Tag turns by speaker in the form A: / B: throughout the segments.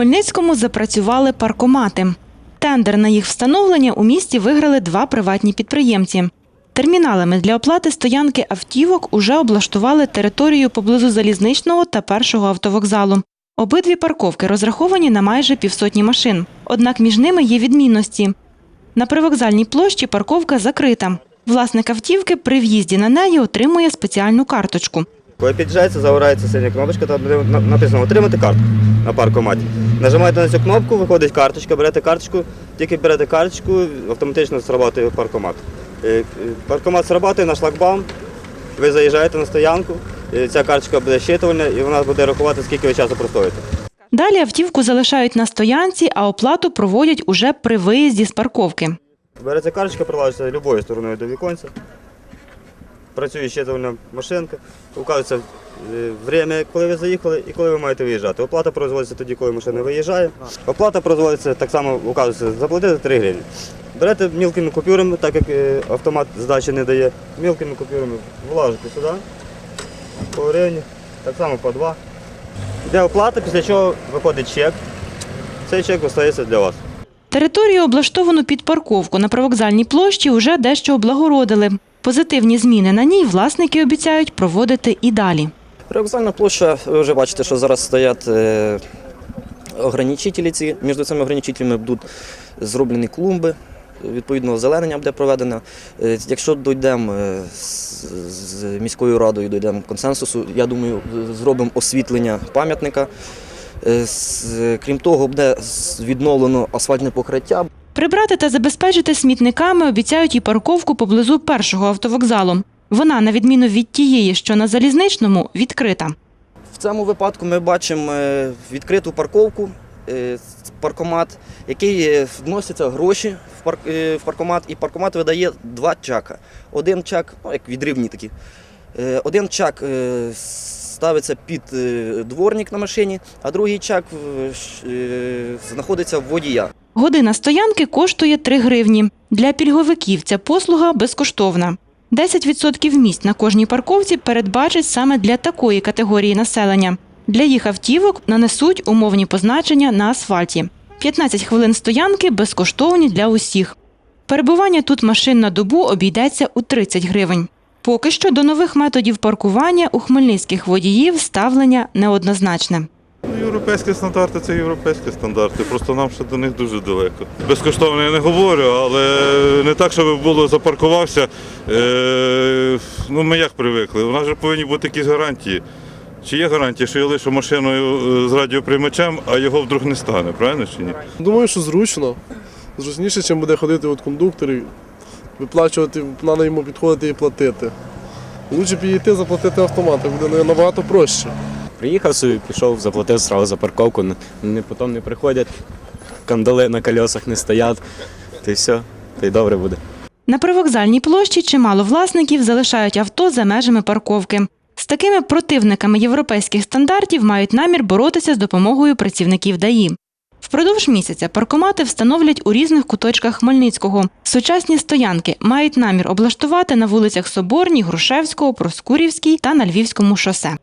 A: Хмельницькому запрацювали паркомати. Тендер на їх встановлення у місті виграли два приватні підприємці. Терміналами для оплати стоянки автівок уже облаштували територію поблизу залізничного та першого автовокзалу. Обидві парковки розраховані на майже півсотні машин. Однак між ними є відмінності. На привокзальній площі парковка закрита. Власник автівки при в'їзді на неї отримує спеціальну карточку.
B: Коли під'їжджається, загорається синя кнопочка, там буде написано Отримати картку на паркоматі. Нажимаєте на цю кнопку, виходить карточка, берете карточку, тільки берете карточку, автоматично срабатує паркомат. Е, е, Паркомат срабатує на шлагбаум, ви заїжджаєте на стоянку, е, ця карточка буде щитувальна і вона буде рахувати, скільки ви часу простоїте.
A: Далі автівку залишають на стоянці, а оплату проводять уже при виїзді з парковки.
B: Береться карточка, приладиться любою стороною до віконця. Працює щитувальна машинка, указується е, время, коли ви заїхали і коли ви маєте виїжджати. Оплата производиться тоді, коли машина виїжджає. Оплата производиться так само, указується, заплатити 3 гривні. Берете мілкими купюрами, так як е, автомат здачі не дає, мілкими купюрами влажите сюди, по гривні, так само по 2. Йде оплата, після чого виходить чек. Цей чек остається для вас.
A: Територію, облаштовану під парковку на привокзальній площі, уже дещо облагородили. Позитивні зміни на ній власники обіцяють проводити і далі.
C: Привокзальна площа, ви вже бачите, що зараз стоять е, ограничителі ці. Між цими ограничителями будуть зроблені клумби, відповідно озеленення буде проведено. Е, Якщо дійдемо е, з міською радою, дійдемо консенсусу, я думаю, зробимо освітлення пам'ятника. Е, Крім того, буде відновлено асфальтне покриття.
A: Прибрати та забезпечити смітниками обіцяють і парковку поблизу першого автовокзалу. Вона, на відміну від тієї, що на залізничному, відкрита.
C: В цьому випадку ми бачимо е, відкриту парковку, е, паркомат, який вносяться гроші в, парк, в паркомат, і паркомат видає два чака. Один чак, ну як відривні такі. Один чак ставиться під е, дворник на машині, а другий чак е, е, знаходиться в водія.
A: Година стоянки коштує 3 гривні. Для пільговиків ця послуга безкоштовна. 10% місць на кожній парковці передбачать саме для такої категорії населення. Для їх автівок нанесуть умовні позначення на асфальті. 15 хвилин стоянки безкоштовні для усіх. Перебування тут машин на добу обійдеться у 30 гривень. Поки що до нових методів паркування у хмельницьких водіїв ставлення неоднозначне.
D: Ну, Європейські стандарти це європейські стандарти, просто нам ще до них дуже далеко. Безкоштовно я не говорю, але не так, щоб було запаркувався. Е, ну ми як привикли. У нас же повинні бути якісь гарантії. Чи є гарантія, що я лишу машиною е, з радіоприймачем, а його вдруг не стане, правильно чи ні?
E: Думаю, що зручно. Зручніше, чим буде ходити от кондуктор і виплачувати, треба йому підходити і платити. Лучше підійти, заплатити автомат, так буде набагато проще.
F: Приїхав собі, пішов, заплатив зразу за парковку, не, не- потім не приходять, кандали на колесах не стоять, та й все, та й добре буде.
A: На привокзальній площі чимало власників залишають авто за межами парковки. З такими противниками європейських стандартів мають намір боротися з допомогою працівників ДАІ. Впродовж місяця паркомати встановлять у різних куточках Хмельницького. Сучасні стоянки мають намір облаштувати на вулицях Соборній, Грушевського, Проскурівській та на Львівському шосе.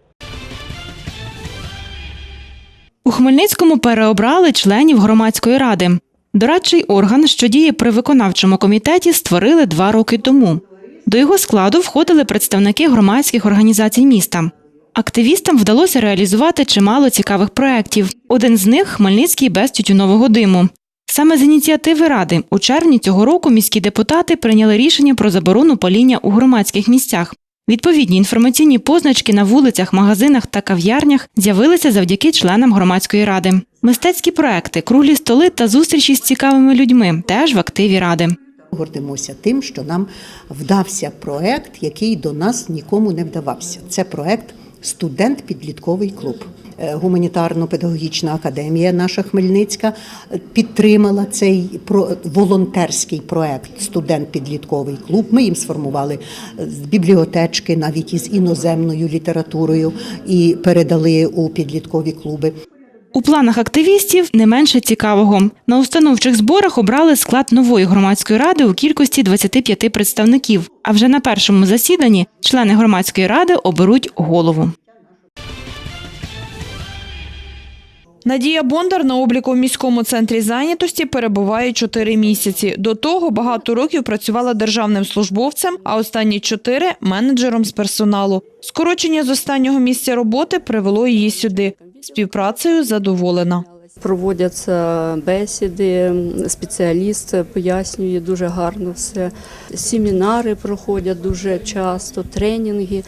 A: У Хмельницькому переобрали членів громадської ради. Дорадчий орган, що діє при виконавчому комітеті, створили два роки тому. До його складу входили представники громадських організацій міста. Активістам вдалося реалізувати чимало цікавих проєктів. Один з них Хмельницький без тютюнового диму. Саме з ініціативи ради у червні цього року міські депутати прийняли рішення про заборону паління у громадських місцях. Відповідні інформаційні позначки на вулицях, магазинах та кав'ярнях з'явилися завдяки членам громадської ради. Мистецькі проекти, круглі столи та зустрічі з цікавими людьми теж в активі ради.
G: Гордимося тим, що нам вдався проект, який до нас нікому не вдавався. Це проект Студент підлітковий клуб. Е, Гуманітарно-педагогічна академія наша Хмельницька підтримала цей про- волонтерський проект Студент підлітковий клуб. Ми їм сформували е, бібліотечки, навіть із іноземною літературою, і передали у підліткові клуби.
A: У планах активістів не менше цікавого. На установчих зборах обрали склад нової громадської ради у кількості 25 представників. А вже на першому засіданні члени громадської ради оберуть голову.
H: Надія Бондар на обліку в міському центрі зайнятості перебуває 4 місяці. До того багато років працювала державним службовцем, а останні 4 – менеджером з персоналу. Скорочення з останнього місця роботи привело її сюди. Співпрацею задоволена.
I: Проводяться бесіди, спеціаліст пояснює дуже гарно все. Семінари проходять дуже часто, тренінги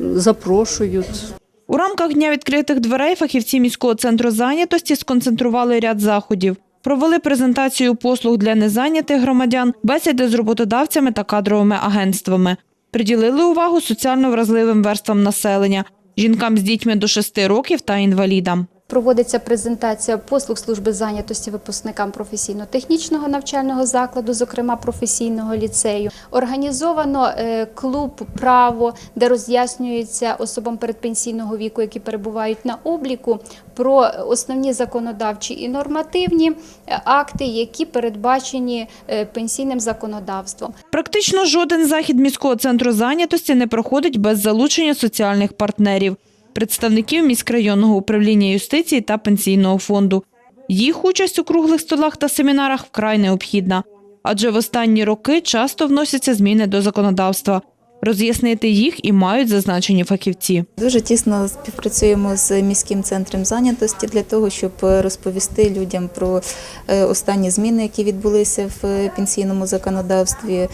I: запрошують.
H: У рамках Дня відкритих дверей фахівці міського центру зайнятості сконцентрували ряд заходів. Провели презентацію послуг для незайнятих громадян, бесіди з роботодавцями та кадровими агентствами. Приділили увагу соціально вразливим верствам населення, жінкам з дітьми до 6 років та інвалідам.
J: Проводиться презентація послуг служби зайнятості випускникам професійно-технічного навчального закладу, зокрема професійного ліцею. Організовано е, клуб право, де роз'яснюється особам передпенсійного віку, які перебувають на обліку, про основні законодавчі і нормативні е, акти, які передбачені е, пенсійним законодавством.
H: Практично жоден захід міського центру зайнятості не проходить без залучення соціальних партнерів, представників міськрайонного управління юстиції та пенсійного фонду. Їх участь у круглих столах та семінарах вкрай необхідна, адже в останні роки часто вносяться зміни до законодавства. Роз'яснити їх і мають зазначені фахівці.
K: Дуже тісно співпрацюємо з міським центром зайнятості для того, щоб розповісти людям про е, останні зміни, які відбулися в пенсійному законодавстві.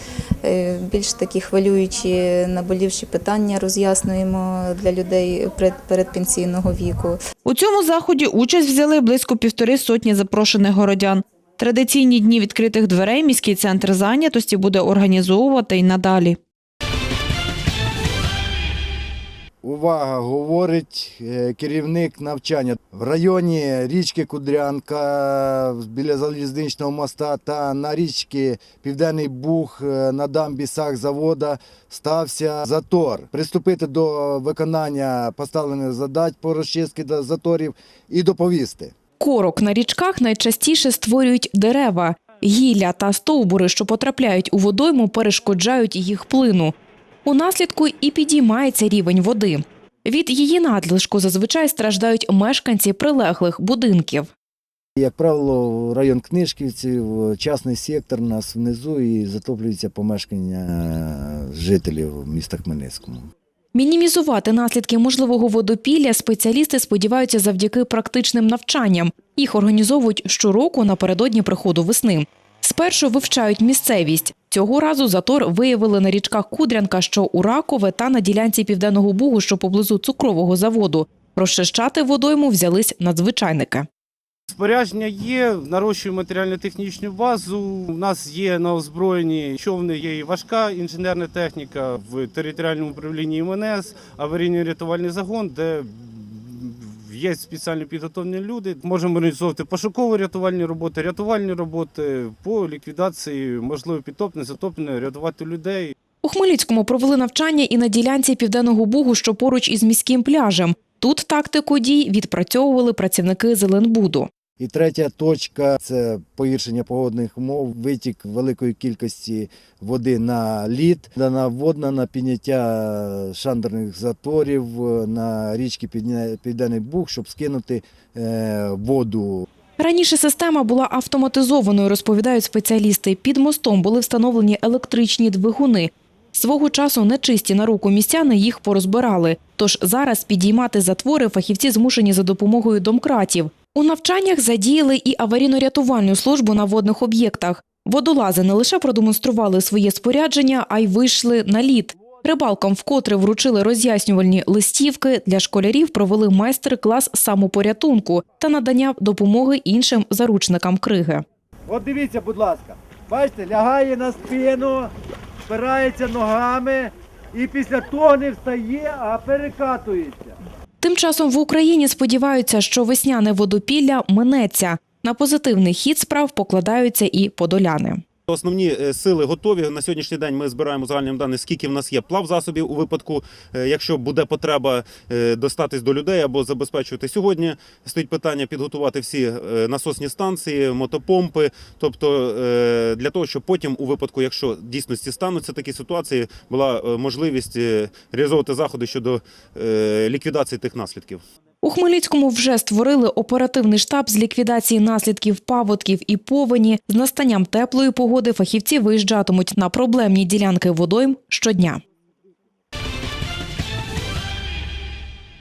K: Е, Більш такі хвилюючі наболівші питання роз'яснюємо для людей передпенсійного віку.
H: У цьому заході участь взяли близько півтори сотні запрошених городян. Традиційні дні відкритих дверей міський центр зайнятості буде організовувати й надалі.
L: Увага, говорить е, керівник навчання. В районі річки Кудрянка біля залізничного моста та на річці Південний Буг е, на дамбі завода стався затор. Приступити до виконання поставлених задач по розчистці заторів і доповісти.
M: Корок на річках найчастіше створюють дерева. Гілля та стовбури, що потрапляють у водойму, перешкоджають їх плину. У наслідку і підіймається рівень води. Від її надлишку зазвичай страждають мешканці прилеглих будинків.
L: Як правило, район Книжківців, частний сектор у нас внизу і затоплюється помешкання жителів міста Хмельницького.
M: Мінімізувати наслідки можливого водопілля спеціалісти сподіваються завдяки практичним навчанням. Їх організовують щороку напередодні приходу весни. Спершу вивчають місцевість. Цього разу затор виявили на річках Кудрянка, що у Ракове, та на ділянці Південного Бугу, що поблизу цукрового заводу. Розчищати водойму взялись надзвичайники.
N: Спорядження є, нарощуємо матеріально-технічну базу. У нас є на озброєнні човни, є і важка інженерна техніка в територіальному управлінні МНС, аварійно-рятувальний загон, де є спеціально підготовлені люди. Можемо організовувати пошуково-рятувальні роботи, рятувальні роботи по ліквідації можливо підтоплення, затоплення, рятувати людей.
M: У Хмельницькому провели навчання і на ділянці Південного Бугу, що поруч із міським пляжем. Тут тактику дій відпрацьовували працівники Зеленбуду.
L: І третя точка це погіршення погодних умов, витік великої кількості води на лід, дана водна на підняття шандерних заторів на річки Південний Буг, щоб скинути е, воду
M: Раніше система була автоматизованою, розповідають спеціалісти. Під мостом були встановлені електричні двигуни. Свого часу нечисті на руку містяни їх порозбирали. Тож зараз підіймати затвори фахівці змушені за допомогою домкратів. У навчаннях задіяли і аварійно-рятувальну службу на водних об'єктах. Водолази не лише продемонстрували своє спорядження, а й вийшли на лід. Рибалкам вкотре вручили роз'яснювальні листівки. Для школярів провели майстер-клас самопорятунку та надання допомоги іншим заручникам криги.
O: От дивіться, будь ласка. Бачите, лягає на спину, спирається ногами і після того не встає, а перекатується.
M: Тим часом в Україні сподіваються, що весняне водопілля минеться. На позитивний хід справ покладаються і подоляни.
P: Основні е, сили готові. На сьогоднішній день ми збираємо загальні дані, скільки в нас є плавзасобів у випадку, е, якщо буде потреба е, достатись до людей або забезпечувати сьогодні. Стоїть питання підготувати всі насосні станції, мотопомпи, тобто для того, щоб потім, у випадку, якщо дійсності стануться такі ситуації, була можливість реалізовувати заходи щодо ліквідації тих наслідків.
M: У Хмельницькому вже створили оперативний штаб з ліквідації наслідків паводків і повені. З настанням теплої погоди фахівці виїжджатимуть на проблемні ділянки водойм щодня.